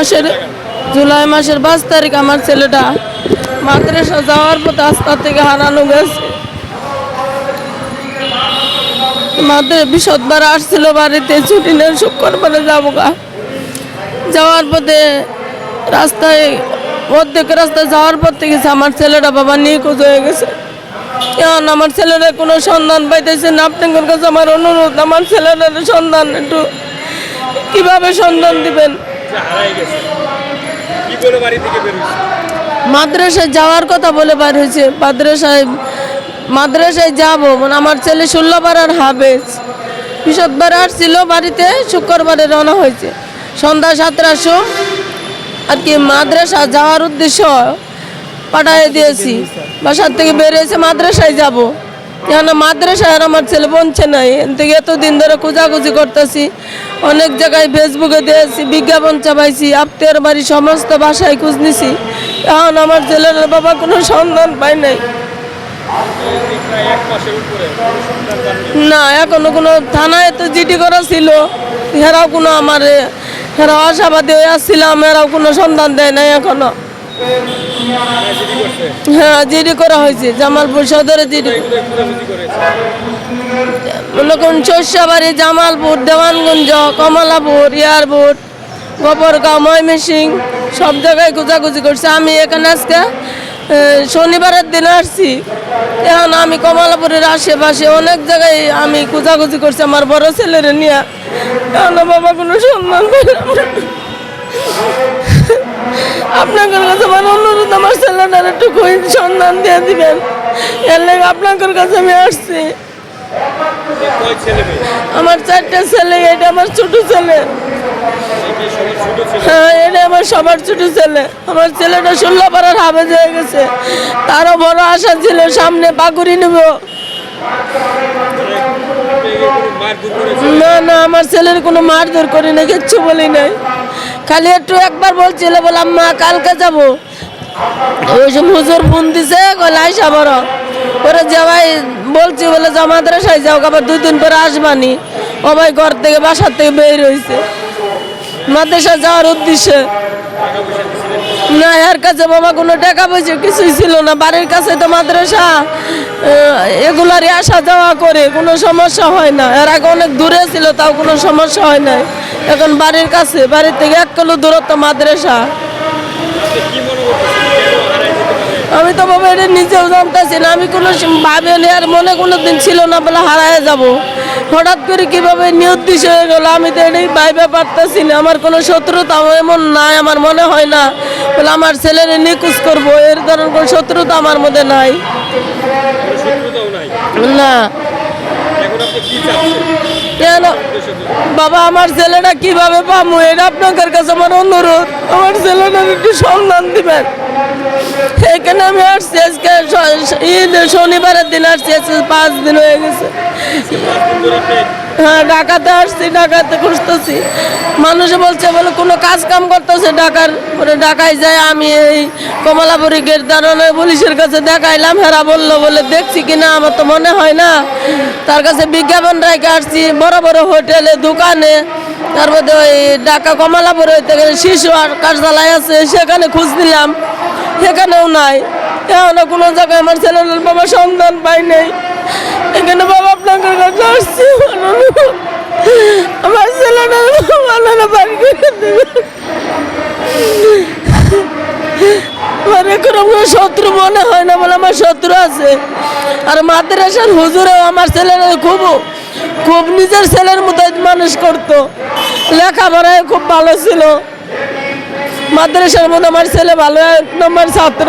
মাসের, জুলাই মাসের পাঁচ তারিখ আমার ছেলেটা মাদ্রাসা যাওয়ার পথে আস্তা থেকে হারানো গেছে। মাদ্রে বৃহস্পতিবার আসছিল বাড়িতে, ছুটি নেই, শুক্রবারে যাব গা। যাওয়ার পথে রাস্তায়, অর্ধেক রাস্তায় যাওয়ার পর থেকে আমার ছেলেটা বাবা নিখোঁজ হয়ে গেছে। এখন আমার ছেলেরা কোনো সন্ধান পাইতেছে না। আপনাদের কাছে আমার অনুরোধ, আমার ছেলেটার সন্ধান একটু কীভাবে সন্ধান দিবেন? মাদ্রাসায় যাওয়ার কথা বলে বার হয়েছে। মাদ্রাসায় মাদ্রাসায় যাব। মানে আমার ছেলে ষোলোবার আর হাবেজ বৃহস্পতিবার আসছিল বাড়িতে, শুক্রবারে রওনা হয়েছে। সন্ধ্যা সাতটার সময় আর কি, মাদ্রাসা যাওয়ার উদ্দেশ্য পাঠাই দিয়েছি। বাসার থেকে বেরিয়েছে মাদ্রাসায় যাব। কেন মাদ্রাসায় আমার ছেলে পৌঁছে নাই। থেকে এতদিন ধরে খোঁজাখুঁজি করতেছি। অনেক জায়গায় ফেসবুকে দিয়েছি, বিজ্ঞাপন চাপাইছি, আত্মীয়র বাড়ি সমস্ত বাসায় খোঁজ নিছি। এখন আমার ছেলের বাবা কোনো সন্ধান পাই নাই। না, এখনও কোনো থানায় তো জিডি করা ছিল। হেরাও কোনো আমার হেরাও আশাবাদী হয়ে আসছিলাম, এরাও কোনো সন্ধান দেয় নাই এখনও। হ্যাঁ জিডি করা হয়েছে। জামালপুর সদরে জিডি মনে করুন জামালপুর, দেওয়ানগঞ্জ, কমলাপুর এয়ারপোর্ট গোবরগাঁও ময়মনসিং, সব জায়গায় খোঁজাখুঁজি করছে। আমি এখানে আজকে শনিবারের দিন আসছি। এখন আমি কমলাপুরের আশেপাশে অনেক জায়গায় আমি খোঁজাখুঁজি করছি আমার বড় ছেলের নিয়ে। এখন বাবা কোনো সম্মান পেলাম কাছে আমার অনুরোধ আমার ছেলেটার একটু সন্ধান দিয়ে দিবেন। এর লেগে আপনাদের কাছে আমি আসছি। আমার চারটা ছেলে, এটা আমার ছোট ছেলে। হ্যাঁ এটা আমার সবার ছোট ছেলে। আমার ছেলেটা ষোলো পাড়ার হাবেজ হয়ে গেছে। তারও বড় আশা ছিল, সামনে পাকুড়ি নেব। না না, আমার ছেলের কোনো মারধর করি না কিচ্ছু বলি নাই। খালি একটু একবার বলছিল, বললাম, মা, কালকে যাব। ওই হুজুর ফোন দিছে, কইলে আইসা বড় পরে যাওয়াই বলছি, বলে জামাদ্রাসায় যাও, আবার দুই দিন পরে আসবানি। ভাই ঘর থেকে, বাসার থেকে বের হয়েছে মাদ্রাসা যাওয়ার উদ্দেশ্যে। না, এর কাছে বাবা কোনো টাকা পয়সা কিছুই ছিল না। বাড়ির কাছে তো মাদ্রাসা এগুলারই আসা যাওয়া করে, কোনো সমস্যা হয় না। এর আগে অনেক দূরে ছিল, তাও কোনো সমস্যা হয় না এখন বাড়ির কাছে, বাড়ির থেকে এক কিলো দূরত্ব মাদ্রাসা। আমি তো বাবা এটা নিজেও জানতেছি না। আমি কোনো ভাবিনি আর মনে কোনো দিন ছিল না বলে হারায় যাব। হঠাৎ করে কীভাবে নির্দিষ্ট হয়ে গেল, আমি তো এটাই ভাইবে পারতেছি না। আমার কোনো শত্রুতা এমন নাই, আমার মনে হয় না। বলে আমার ছেলের নিকুচ করব, এর ধরনের কোনো শত্রুতা আমার মধ্যে নাই। না। কেন? বাবা, আমার ছেলেটা কীভাবে পাবো এটা আপনাদের কাছে আমার অনুরোধ। আমার ছেলেটার একটু দিবেন। এখানে আমি আসছি আজকে শনিবারের দিন আসছি পাঁচ দিন হয়ে গেছে। হ্যাঁ ঢাকাতে আসছি, ঢাকাতে খুঁজতেছি। মানুষে বলছে, বলে, কোনো কাজ কাম করতেছে ঢাকার? পরে ঢাকায় যায় আমি এই কমলাপুরি গেট দাঁড়ানো পুলিশের কাছে দেখাইলাম। হেরা বলল, বলে, দেখছি কিনা আমার তো মনে হয় না। তার কাছে বিজ্ঞাপন রেখে আসছি, বড় বড় হোটেলে, দোকানে। তারপরে ওই ঢাকা কমলাপুরে থেকে শিশু আর কার্যালয় আছে, সেখানে খুঁজ নিলাম। সেখানেও নাই। এখনও কোনো জায়গায় আমার ছেলের বাবা সন্ধান পাই নাই। এখানে বাবা কাছে আসছি আমার ছেলেটা বাড়ি শত্রু মনে হয় না বলে আমার শত্রু আছে। আর মাদ্রাসার হুজুরেও আমার ছেলের খুব খুব নিজের ছেলের মতো মানুষ করতো। লেখাপড়ায় খুব ভালো ছিল। মাদ্রাসার মধ্যে আমার ছেলে ভালো, এক নম্বর ছাত্র।